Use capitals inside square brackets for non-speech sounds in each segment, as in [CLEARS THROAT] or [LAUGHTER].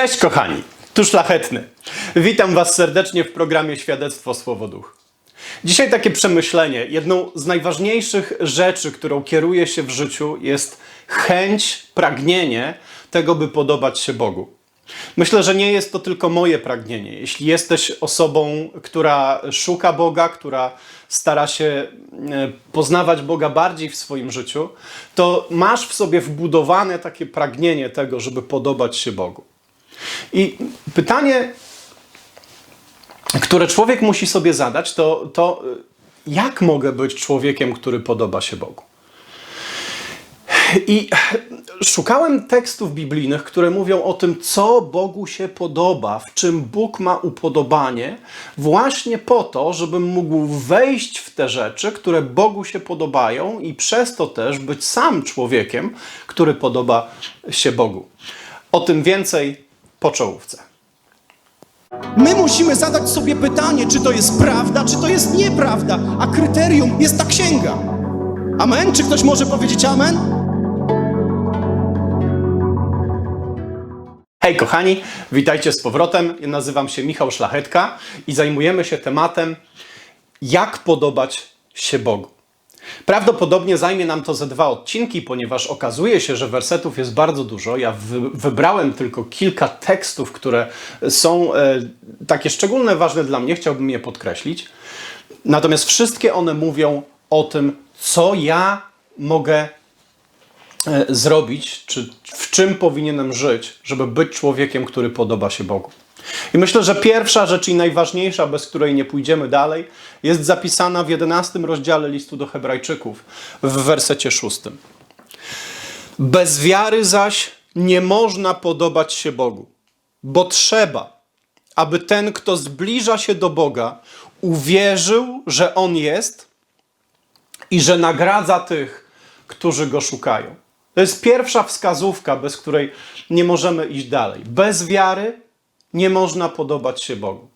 Cześć kochani, tu szlachetny. Witam Was serdecznie w programie Świadectwo Słowo Duch. Dzisiaj takie przemyślenie. Jedną z najważniejszych rzeczy, którą kieruje się w życiu, jest chęć, pragnienie tego, by podobać się Bogu. Myślę, że nie jest to tylko moje pragnienie. Jeśli jesteś osobą, która szuka Boga, która stara się e, poznawać Boga bardziej w swoim życiu, to masz w sobie wbudowane takie pragnienie tego, żeby podobać się Bogu. I pytanie, które człowiek musi sobie zadać, to, to y, jak mogę być człowiekiem, który podoba się Bogu? I szukałem tekstów biblijnych, które mówią o tym, co Bogu się podoba, w czym Bóg ma upodobanie, właśnie po to, żebym mógł wejść w te rzeczy, które Bogu się podobają i przez to też być sam człowiekiem, który podoba się Bogu. O tym więcej po czołówce. My musimy zadać sobie pytanie, czy to jest prawda, czy to jest nieprawda, a kryterium jest ta księga. Amen? Czy ktoś może powiedzieć amen? Hej kochani, witajcie z powrotem. Ja nazywam się Michał Szlachetka i zajmujemy się tematem, jak podobać się Bogu. Prawdopodobnie zajmie nam to ze dwa odcinki, ponieważ okazuje się, że wersetów jest bardzo dużo. Ja wy, wybrałem tylko kilka tekstów, które są e, takie szczególne, ważne dla mnie, chciałbym je podkreślić. Natomiast wszystkie one mówią o tym, co ja mogę e, zrobić, czy w czym powinienem żyć, żeby być człowiekiem, który podoba się Bogu. I myślę, że pierwsza rzecz i najważniejsza, bez której nie pójdziemy dalej, jest zapisana w 11 rozdziale listu do Hebrajczyków, w wersecie 6. Bez wiary zaś nie można podobać się Bogu, bo trzeba, aby ten, kto zbliża się do Boga, uwierzył, że On jest i że nagradza tych, którzy Go szukają. To jest pierwsza wskazówka, bez której nie możemy iść dalej. Bez wiary nie można podobać się Bogu.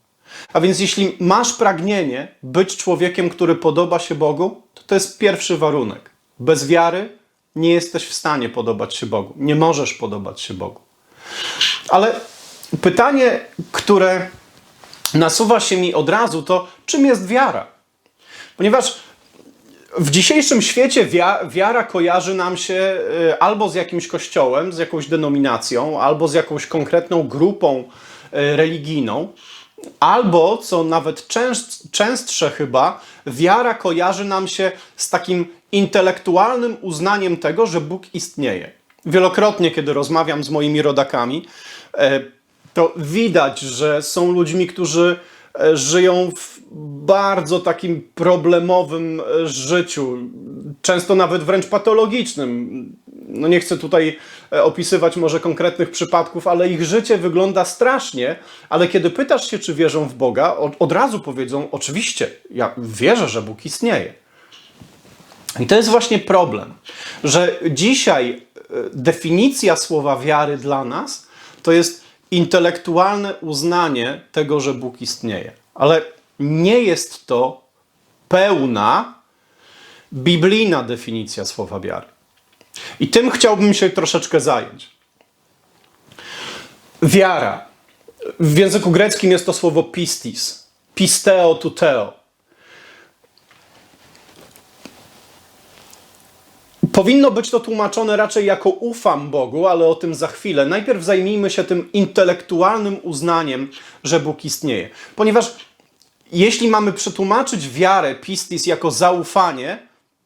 A więc jeśli masz pragnienie być człowiekiem, który podoba się Bogu, to to jest pierwszy warunek. Bez wiary nie jesteś w stanie podobać się Bogu. Nie możesz podobać się Bogu. Ale pytanie, które nasuwa się mi od razu, to czym jest wiara? Ponieważ w dzisiejszym świecie wia- wiara kojarzy nam się y, albo z jakimś kościołem, z jakąś denominacją, albo z jakąś konkretną grupą religijną, albo, co nawet częst, częstsze chyba, wiara kojarzy nam się z takim intelektualnym uznaniem tego, że Bóg istnieje. Wielokrotnie, kiedy rozmawiam z moimi rodakami, e, to widać, że są ludźmi, którzy e, żyją w bardzo takim problemowym e, życiu, często nawet wręcz patologicznym. No nie chcę tutaj e, opisywać może konkretnych przypadków, ale ich życie wygląda strasznie, ale kiedy pytasz się, czy wierzą w Boga, od, od razu powiedzą, oczywiście, ja wierzę, że Bóg istnieje. I to jest właśnie problem, że dzisiaj e, definicja słowa wiary dla nas to jest intelektualne uznanie tego, że Bóg istnieje. Ale nie jest to pełna biblijna definicja słowa wiary. I tym chciałbym się troszeczkę zająć. Wiara. W języku greckim jest to słowo pistis. Pisteo tuteo. Powinno być to tłumaczone raczej jako ufam Bogu, ale o tym za chwilę. Najpierw zajmijmy się tym intelektualnym uznaniem, że Bóg istnieje. Ponieważ jeśli mamy przetłumaczyć wiarę pistis jako zaufanie,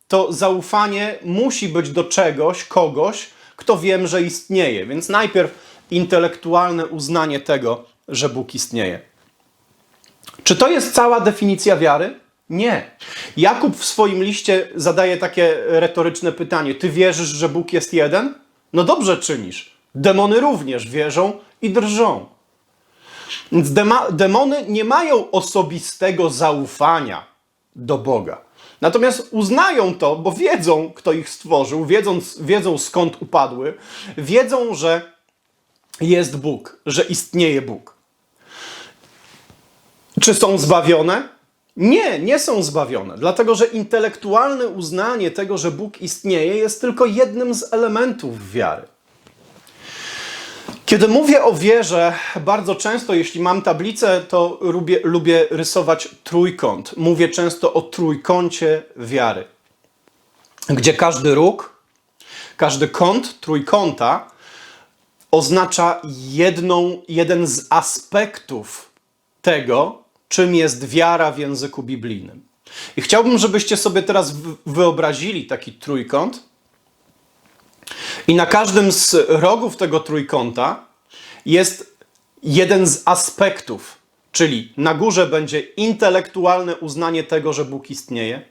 to zaufanie musi być do czegoś, kogoś, kto wiem, że istnieje. Więc najpierw intelektualne uznanie tego, że Bóg istnieje. Czy to jest cała definicja wiary? Nie. Jakub w swoim liście zadaje takie retoryczne pytanie: Ty wierzysz, że Bóg jest jeden? No dobrze czynisz. Demony również wierzą i drżą. Więc demony nie mają osobistego zaufania do Boga. Natomiast uznają to, bo wiedzą, kto ich stworzył, wiedzą, wiedzą skąd upadły, wiedzą, że jest Bóg, że istnieje Bóg. Czy są zbawione? Nie, nie są zbawione, dlatego że intelektualne uznanie tego, że Bóg istnieje, jest tylko jednym z elementów wiary. Kiedy mówię o wierze, bardzo często, jeśli mam tablicę, to lubię, lubię rysować trójkąt. Mówię często o trójkącie wiary, gdzie każdy róg, każdy kąt trójkąta oznacza jedną, jeden z aspektów tego, czym jest wiara w języku biblijnym. I chciałbym, żebyście sobie teraz wyobrazili taki trójkąt. I na każdym z rogów tego trójkąta jest jeden z aspektów, czyli na górze będzie intelektualne uznanie tego, że Bóg istnieje.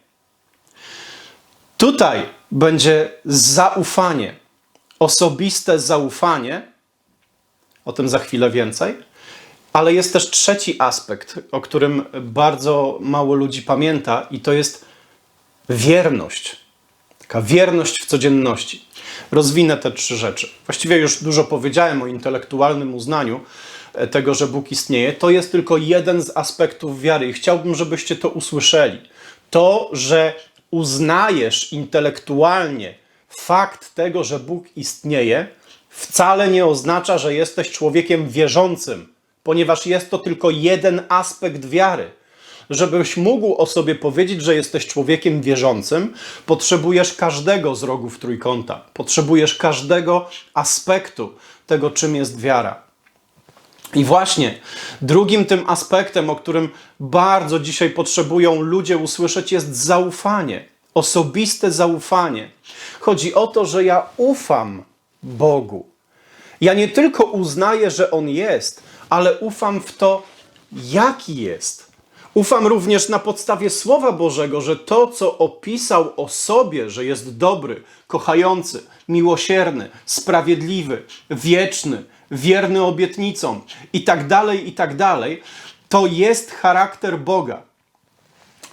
Tutaj będzie zaufanie, osobiste zaufanie, o tym za chwilę więcej. Ale jest też trzeci aspekt, o którym bardzo mało ludzi pamięta, i to jest wierność. Taka wierność w codzienności. Rozwinę te trzy rzeczy. Właściwie już dużo powiedziałem o intelektualnym uznaniu e, tego, że Bóg istnieje. To jest tylko jeden z aspektów wiary i chciałbym, żebyście to usłyszeli. To, że uznajesz intelektualnie fakt tego, że Bóg istnieje, wcale nie oznacza, że jesteś człowiekiem wierzącym, ponieważ jest to tylko jeden aspekt wiary. Żebyś mógł o sobie powiedzieć, że jesteś człowiekiem wierzącym, potrzebujesz każdego z rogów trójkąta. Potrzebujesz każdego aspektu tego, czym jest wiara. I właśnie drugim tym aspektem, o którym bardzo dzisiaj potrzebują ludzie usłyszeć, jest zaufanie. Osobiste zaufanie. Chodzi o to, że ja ufam Bogu. Ja nie tylko uznaję, że On jest, ale ufam w to, jaki jest. Ufam również na podstawie Słowa Bożego, że to, co opisał o sobie, że jest dobry, kochający, miłosierny, sprawiedliwy, wieczny, wierny obietnicom i tak dalej, i tak dalej, to jest charakter Boga.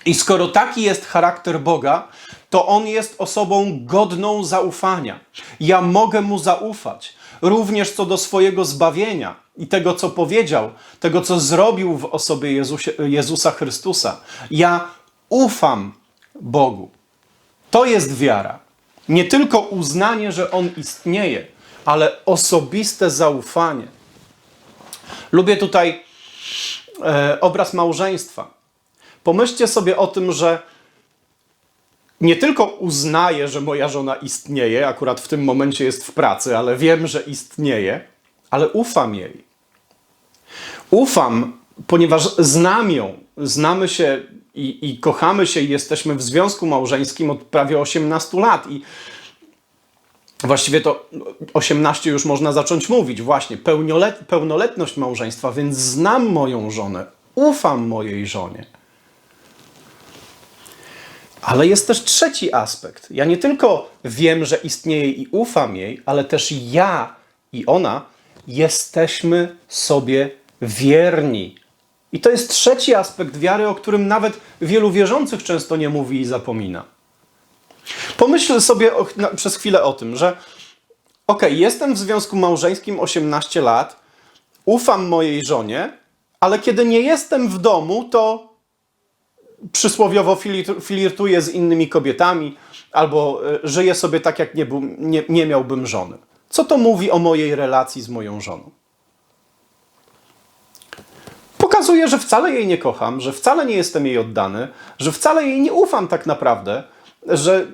I skoro taki jest charakter Boga, to On jest osobą godną zaufania. Ja mogę Mu zaufać, również co do swojego zbawienia i tego, co powiedział, tego, co zrobił w osobie Jezusie, Jezusa Chrystusa. Ja ufam Bogu. To jest wiara. Nie tylko uznanie, że On istnieje, ale osobiste zaufanie. Lubię tutaj e, obraz małżeństwa. Pomyślcie sobie o tym, że nie tylko uznaję, że moja żona istnieje, akurat w tym momencie jest w pracy, ale wiem, że istnieje, ale ufam jej. Ufam, ponieważ znam ją, znamy się i, i kochamy się i jesteśmy w związku małżeńskim od prawie 18 lat. I Właściwie to 18 już można zacząć mówić, właśnie, pełniolet, pełnoletność małżeństwa, więc znam moją żonę, ufam mojej żonie. Ale jest też trzeci aspekt. Ja nie tylko wiem, że istnieje i ufam jej, ale też ja i ona jesteśmy sobie wierni. I to jest trzeci aspekt wiary, o którym nawet wielu wierzących często nie mówi i zapomina. Pomyśl sobie o, na, przez chwilę o tym, że okej, jestem w związku małżeńskim 18 lat, ufam mojej żonie, ale kiedy nie jestem w domu, to przysłowiowo flirtuję z innymi kobietami albo e, żyję sobie tak, jak nie, był, nie, nie miałbym żony. Co to mówi o mojej relacji z moją żoną? Pokazuje, że wcale jej nie kocham, że wcale nie jestem jej oddany, że wcale jej nie ufam tak naprawdę, że,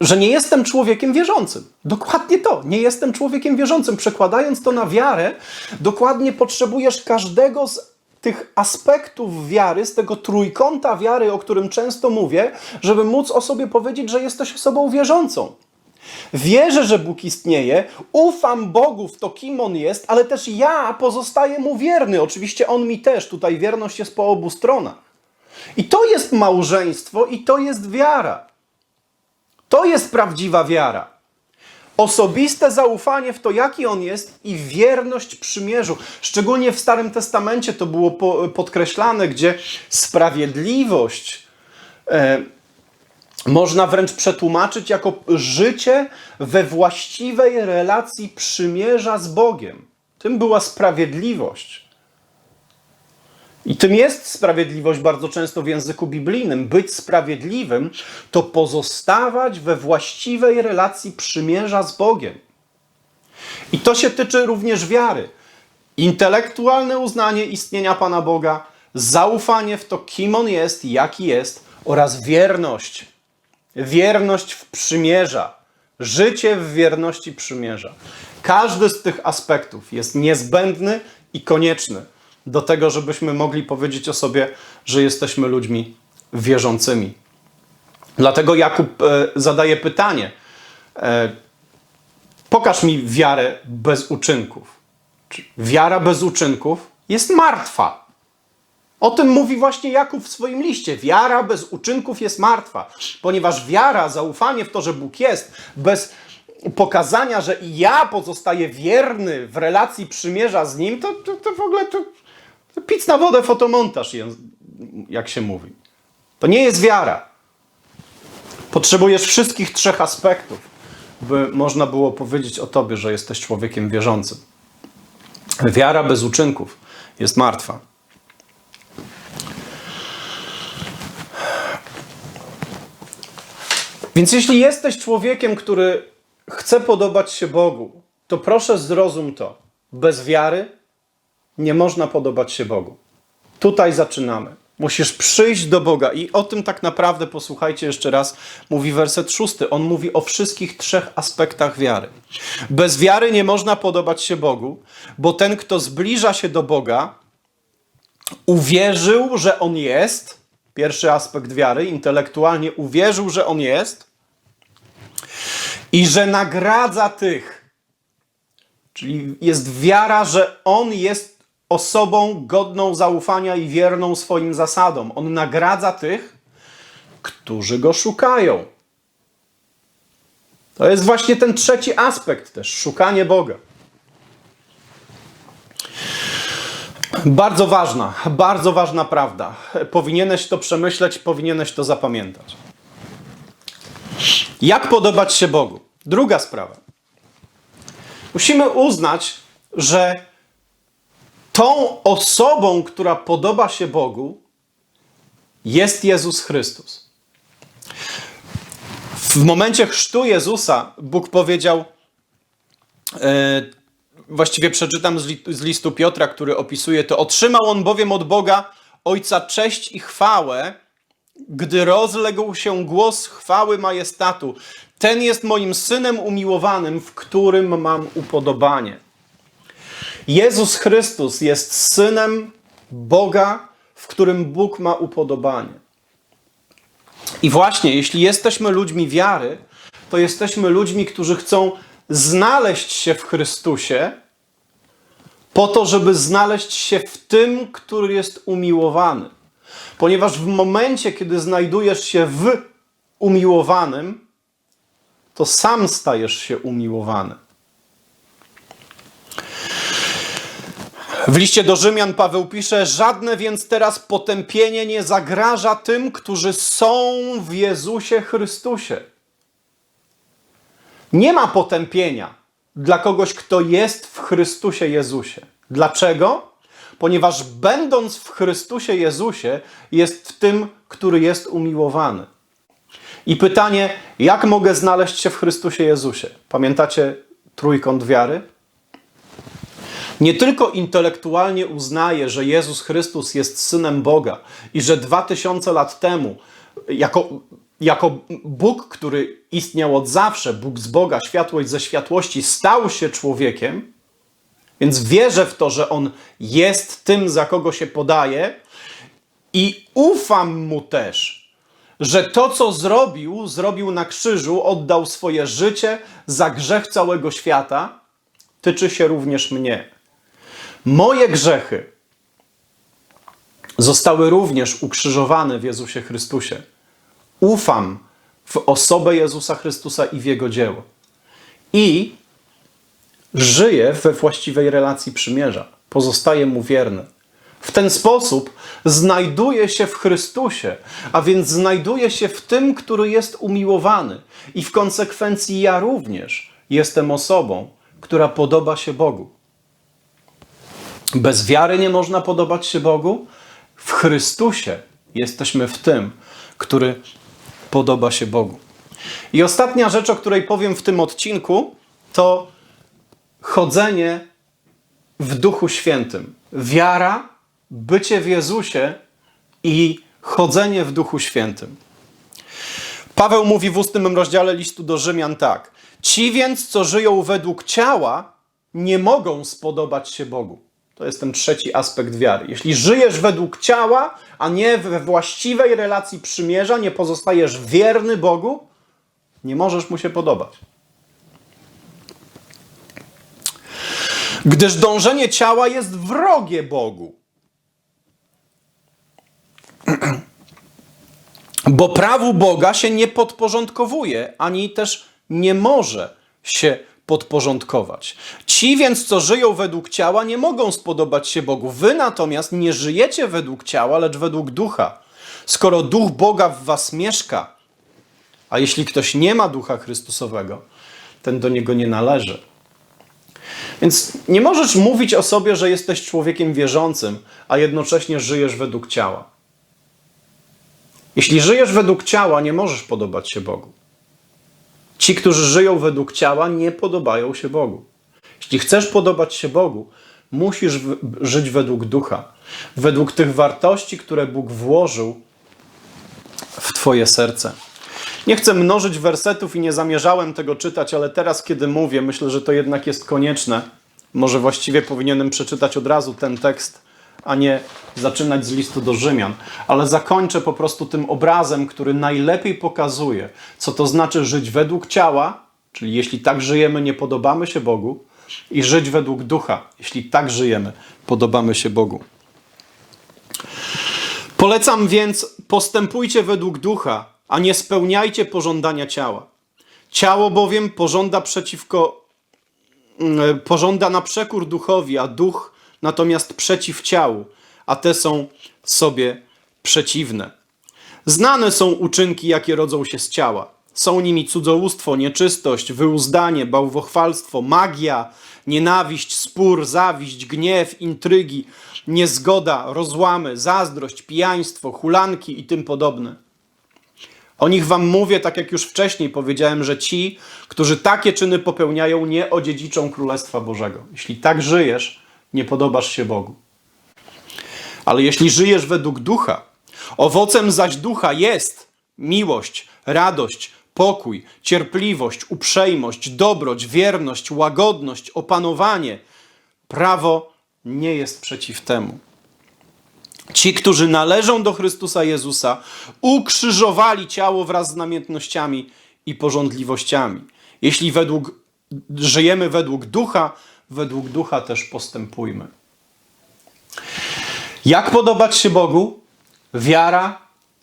że nie jestem człowiekiem wierzącym. Dokładnie to, nie jestem człowiekiem wierzącym. Przekładając to na wiarę, dokładnie potrzebujesz każdego z tych aspektów wiary, z tego trójkąta wiary, o którym często mówię, żeby móc o sobie powiedzieć, że jesteś osobą wierzącą. Wierzę, że Bóg istnieje, ufam Bogu w to, kim On jest, ale też ja pozostaję Mu wierny. Oczywiście On mi też. Tutaj wierność jest po obu stronach. I to jest małżeństwo i to jest wiara. To jest prawdziwa wiara. Osobiste zaufanie w to, jaki on jest, i wierność przymierzu. Szczególnie w Starym Testamencie to było po, podkreślane, gdzie sprawiedliwość e, można wręcz przetłumaczyć jako życie we właściwej relacji przymierza z Bogiem. Tym była sprawiedliwość. I tym jest sprawiedliwość bardzo często w języku biblijnym. Być sprawiedliwym to pozostawać we właściwej relacji przymierza z Bogiem. I to się tyczy również wiary. Intelektualne uznanie istnienia Pana Boga, zaufanie w to, kim On jest, jaki jest, oraz wierność. Wierność w przymierza. Życie w wierności przymierza. Każdy z tych aspektów jest niezbędny i konieczny do tego, żebyśmy mogli powiedzieć o sobie, że jesteśmy ludźmi wierzącymi. Dlatego Jakub e, zadaje pytanie: e, Pokaż mi wiarę bez uczynków. Czy Wiara bez uczynków jest martwa. O tym mówi właśnie Jakub w swoim liście. Wiara bez uczynków jest martwa, ponieważ wiara, zaufanie w to, że Bóg jest, bez pokazania, że i ja pozostaję wierny w relacji przymierza z Nim, to, to, to w ogóle to, to pic na wodę fotomontaż, jak się mówi. To nie jest wiara. Potrzebujesz wszystkich trzech aspektów, by można było powiedzieć o tobie, że jesteś człowiekiem wierzącym. Wiara bez uczynków jest martwa. Więc jeśli jesteś człowiekiem, który chce podobać się Bogu, to proszę zrozum to. Bez wiary nie można podobać się Bogu. Tutaj zaczynamy. Musisz przyjść do Boga i o tym tak naprawdę posłuchajcie jeszcze raz. Mówi werset szósty. On mówi o wszystkich trzech aspektach wiary. Bez wiary nie można podobać się Bogu, bo ten, kto zbliża się do Boga, uwierzył, że On jest. Pierwszy aspekt wiary, intelektualnie uwierzył, że On jest i że nagradza tych. Czyli jest wiara, że On jest osobą godną zaufania i wierną swoim zasadom. On nagradza tych, którzy go szukają. To jest właśnie ten trzeci aspekt też szukanie Boga. Bardzo ważna, bardzo ważna prawda. Powinieneś to przemyśleć, powinieneś to zapamiętać. Jak podobać się Bogu? Druga sprawa. Musimy uznać, że tą osobą, która podoba się Bogu, jest Jezus Chrystus. W momencie chrztu Jezusa Bóg powiedział, e, właściwie przeczytam z, li, z listu Piotra, który opisuje to, otrzymał on bowiem od Boga Ojca cześć i chwałę, gdy rozległ się głos chwały majestatu. Ten jest moim synem umiłowanym, w którym mam upodobanie. Jezus Chrystus jest synem Boga, w którym Bóg ma upodobanie. I właśnie, jeśli jesteśmy ludźmi wiary, to jesteśmy ludźmi, którzy chcą znaleźć się w Chrystusie, po to, żeby znaleźć się w tym, który jest umiłowany. Ponieważ w momencie, kiedy znajdujesz się w umiłowanym, to sam stajesz się umiłowany. W liście do Rzymian Paweł pisze: Żadne więc teraz potępienie nie zagraża tym, którzy są w Jezusie Chrystusie. Nie ma potępienia dla kogoś, kto jest w Chrystusie Jezusie. Dlaczego? Ponieważ będąc w Chrystusie Jezusie, jest w tym, który jest umiłowany. I pytanie, jak mogę znaleźć się w Chrystusie Jezusie? Pamiętacie trójkąt wiary? nie tylko intelektualnie uznaje, że Jezus Chrystus jest synem Boga i że dwa tysiące lat temu, jako, jako Bóg, który istniał od zawsze, Bóg z Boga, światłość ze światłości, stał się człowiekiem, więc wierzę w to, że On jest tym, za kogo się podaje i ufam Mu też, że to, co zrobił, zrobił na krzyżu, oddał swoje życie za grzech całego świata, tyczy się również mnie. Moje grzechy zostały również ukrzyżowane w Jezusie Chrystusie. Ufam w osobę Jezusa Chrystusa i w Jego dzieło. I żyję we właściwej relacji przymierza. Pozostaję Mu wierny. W ten sposób znajduję się w Chrystusie, a więc znajduję się w tym, który jest umiłowany. I w konsekwencji ja również jestem osobą, która podoba się Bogu. Bez wiary nie można podobać się Bogu. W Chrystusie jesteśmy w tym, który podoba się Bogu. I ostatnia rzecz, o której powiem w tym odcinku, to chodzenie w Duchu Świętym. Wiara, bycie w Jezusie i chodzenie w Duchu Świętym. Paweł mówi w ósmym rozdziale listu do Rzymian tak. Ci więc, co żyją według ciała, nie mogą spodobać się Bogu. To jest ten trzeci aspekt wiary. Jeśli żyjesz według ciała, a nie we właściwej relacji przymierza, nie pozostajesz wierny Bogu, nie możesz mu się podobać. Gdyż dążenie ciała jest wrogie Bogu. [CLEARS THROAT] Bo prawu Boga się nie podporządkowuje, ani też nie może się podporządkować. Ci więc, co żyją według ciała, nie mogą spodobać się Bogu. Wy natomiast nie żyjecie według ciała, lecz według ducha. Skoro duch Boga w was mieszka, a jeśli ktoś nie ma ducha Chrystusowego, ten do niego nie należy. Więc nie możesz mówić o sobie, że jesteś człowiekiem wierzącym, a jednocześnie żyjesz według ciała. Jeśli żyjesz według ciała, nie możesz podobać się Bogu. Ci, którzy żyją według ciała, nie podobają się Bogu. Jeśli chcesz podobać się Bogu, musisz żyć według ducha, według tych wartości, które Bóg włożył w Twoje serce. Nie chcę mnożyć wersetów i nie zamierzałem tego czytać, ale teraz, kiedy mówię, myślę, że to jednak jest konieczne. Może właściwie powinienem przeczytać od razu ten tekst, a nie zaczynać z listu do Rzymian. Ale zakończę po prostu tym obrazem, który najlepiej pokazuje, co to znaczy żyć według ciała, czyli jeśli tak żyjemy, nie podobamy się Bogu, i żyć według ducha, jeśli tak żyjemy, podobamy się Bogu. Polecam więc, postępujcie według ducha, a nie spełniajcie pożądania ciała. Ciało bowiem pożąda przeciwko, mm, pożąda na przekór duchowi, a duch natomiast przeciw ciału, a te są sobie przeciwne. Znane są uczynki, jakie rodzą się z ciała. Są nimi cudzołóstwo, nieczystość, wyuzdanie, bałwochwalstwo, magia, nienawiść, spór, zawiść, gniew, intrygi, niezgoda, rozłamy, zazdrość, pijaństwo, hulanki i tym podobne. O nich wam mówię, tak jak już wcześniej powiedziałem, że ci, którzy takie czyny popełniają, nie odziedziczą Królestwa Bożego. Jeśli tak żyjesz, nie podobasz się Bogu. Ale jeśli żyjesz według ducha, owocem zaś ducha jest miłość, radość, pokój, cierpliwość, uprzejmość, dobroć, wierność, łagodność, opanowanie. Prawo nie jest przeciw temu. Ci, którzy należą do Chrystusa Jezusa, ukrzyżowali ciało wraz z namiętnościami i porządliwościami. Jeśli według, żyjemy według ducha, według ducha też postępujmy. Jak podobać się Bogu? Wiara,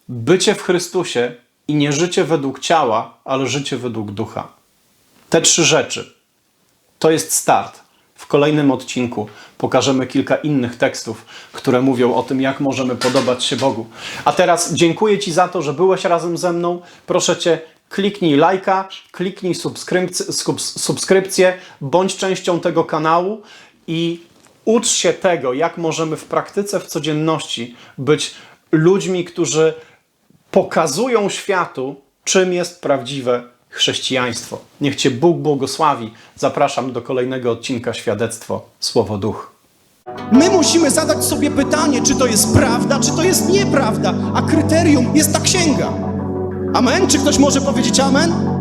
bycie w Chrystusie i nie życie według ciała, ale życie według ducha. Te trzy rzeczy to jest start. W kolejnym odcinku pokażemy kilka innych tekstów, które mówią o tym, jak możemy podobać się Bogu. A teraz dziękuję Ci za to, że byłeś razem ze mną. Proszę Cię, kliknij lajka, kliknij subskrypc- subs- subskrypcję, bądź częścią tego kanału i ucz się tego, jak możemy w praktyce, w codzienności być ludźmi, którzy pokazują światu, czym jest prawdziwe chrześcijaństwo. Niech Cię Bóg błogosławi. Zapraszam do kolejnego odcinka Świadectwo Słowo Duch. My musimy zadać sobie pytanie, czy to jest prawda, czy to jest nieprawda, a kryterium jest ta księga. Amen? Czy ktoś może powiedzieć amen?